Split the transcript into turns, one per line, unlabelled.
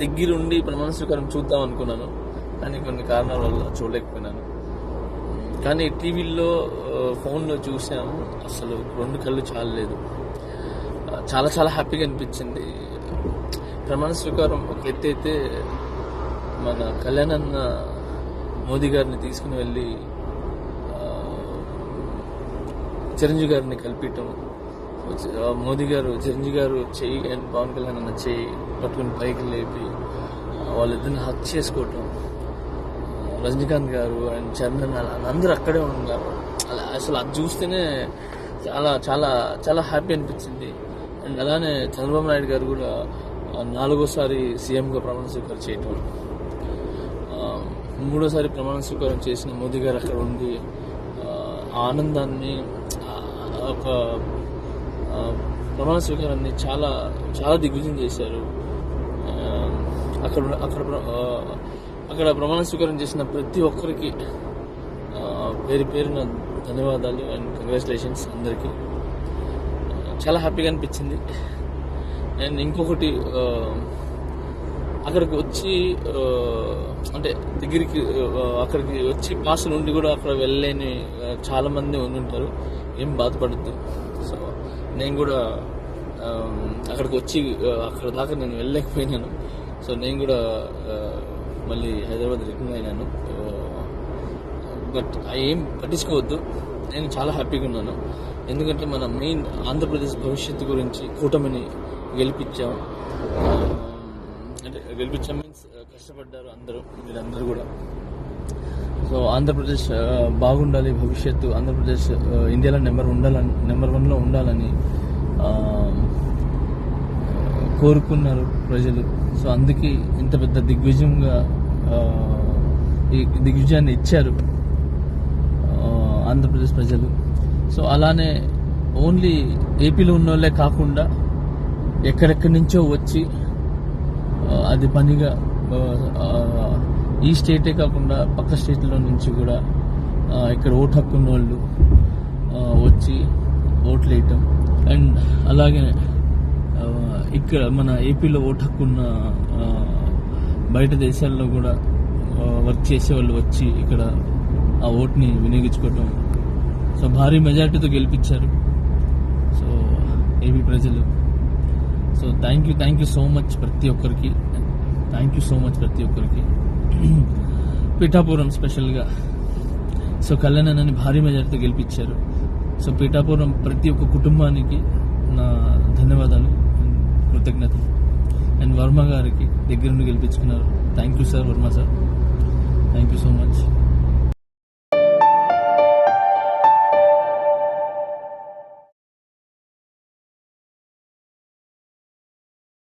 దగ్గరుండి ప్రమాణ స్వీకారం చూద్దాం అనుకున్నాను. కానీ కొన్ని కారణాల వల్ల చూడలేకపోయినాను. కానీ టీవీలో ఫోన్లో చూసాము. అసలు రెండు కళ్ళు చాలలేదు. చాలా చాలా హ్యాపీగా అనిపించింది. ప్రమాణ స్వీకారం ఒక ఎత్తు అయితే మన కళ్యాణ్ అన్న మోదీ గారిని తీసుకుని వెళ్ళి చిరంజీవి గారిని కల్పించటం మోదీ గారు చిరంజీవి గారు చెయ్యి అండ్ పవన్ కళ్యాణ్ అన్న చెయ్యి పట్టుకుని పైకి లేపి వాళ్ళిద్దరిని హక్ చేసుకోవటం రజనీకాంత్ గారు అండ్ చరణ్ అందరూ అక్కడే ఉన్నారు. అలా అసలు అది చూస్తేనే చాలా చాలా చాలా హ్యాపీ అనిపించింది. అండ్ అలానే చంద్రబాబు నాయుడు గారు కూడా నాలుగోసారి సీఎంగా ప్రమాణ స్వీకారం చేయటం. మూడోసారి ప్రమాణ స్వీకారం చేసిన మోదీ గారు అక్కడ ఉండి ఆనందాన్ని ఒక ప్రమాణ స్వీకారాన్ని చాలా చాలా దిగ్విజయం చేశారు. అక్కడ అక్కడ ప్ర- అక్కడ ప్రమాణ స్వీకారం చేసిన ప్రతి ఒక్కరికి పేరు పేరున ధన్యవాదాలు అండ్ కంగ్రాచులేషన్స్ అందరికీ. చాలా హ్యాపీగా అనిపించింది. అండ్ ఇంకొకటి అక్కడికి వచ్చి అంటే దగ్గరికి అక్కడికి వచ్చి పాస్ నుండి కూడా అక్కడ వెళ్ళలేని చాలామంది చాలా మంది ఉండి ఉంటారు. ఏం బాధపడద్దు. సో నేను కూడా అక్కడికి వచ్చి అక్కడ దాకా నేను వెళ్ళలేకపోయినాను. సో నేను కూడా మళ్ళీ హైదరాబాద్ రిటర్న్ అయినాను. బట్ ఏం పట్టించుకోవద్దు. నేను చాలా హ్యాపీగా ఉన్నాను. ఎందుకంటే మన మెయిన్ ఆంధ్రప్రదేశ్ భవిష్యత్తు గురించి కూటమిని గెలిపించాం. అంటే గెలిపించాం మీన్స్ కష్టపడ్డారు అందరూ వీళ్ళందరూ కూడా. సో ఆంధ్రప్రదేశ్ బాగుండాలి భవిష్యత్తు ఆంధ్రప్రదేశ్ ఇండియాలో నెంబర్ ఉండాలని నెంబర్ వన్లో ఉండాలని కోరుకున్నారు ప్రజలు. సో అందుకే ఇంత పెద్ద దిగ్విజయంగా ఈ దిగ్విజయాన్ని ఇచ్చారు ఆంధ్రప్రదేశ్ ప్రజలు. సో అలానే ఓన్లీ ఏపీలో ఉన్న వాళ్ళే కాకుండా ఎక్కడెక్కడి నుంచో వచ్చి అది పనిగా ఈ స్టేటే కాకుండా పక్క స్టేట్లో నుంచి కూడా ఇక్కడ ఓటు హక్కున్న వాళ్ళు వచ్చి ఓట్లు వేయటం అండ్ అలాగే ఇక్కడ మన ఏపీలో ఓటు హక్కున్న బయట దేశాల్లో కూడా వర్క్ చేసే వాళ్ళు వచ్చి ఇక్కడ ఆ ఓట్ని వినియోగించుకోవటం. సో భారీ మెజార్టీతో గెలిపించారు. సో ఏపీ ప్రజలు. So thank you thank you so much ప్రతి ఒక్కరికి. థ్యాంక్ యూ సో మచ్ ప్రతి ఒక్కరికి. పిఠాపురం స్పెషల్గా సో కళ్యాణ్ అని భారీ మెజార్టీతో గెలిపించారు సో పిఠాపురం ప్రతి ఒక్క కుటుంబానికి నా ధన్యవాదాలు కృతజ్ఞతలు. అండ్ వర్మ గారికి దగ్గరుండి గెలిపించుకున్నారు. Thank you sir Varma sir thank you so much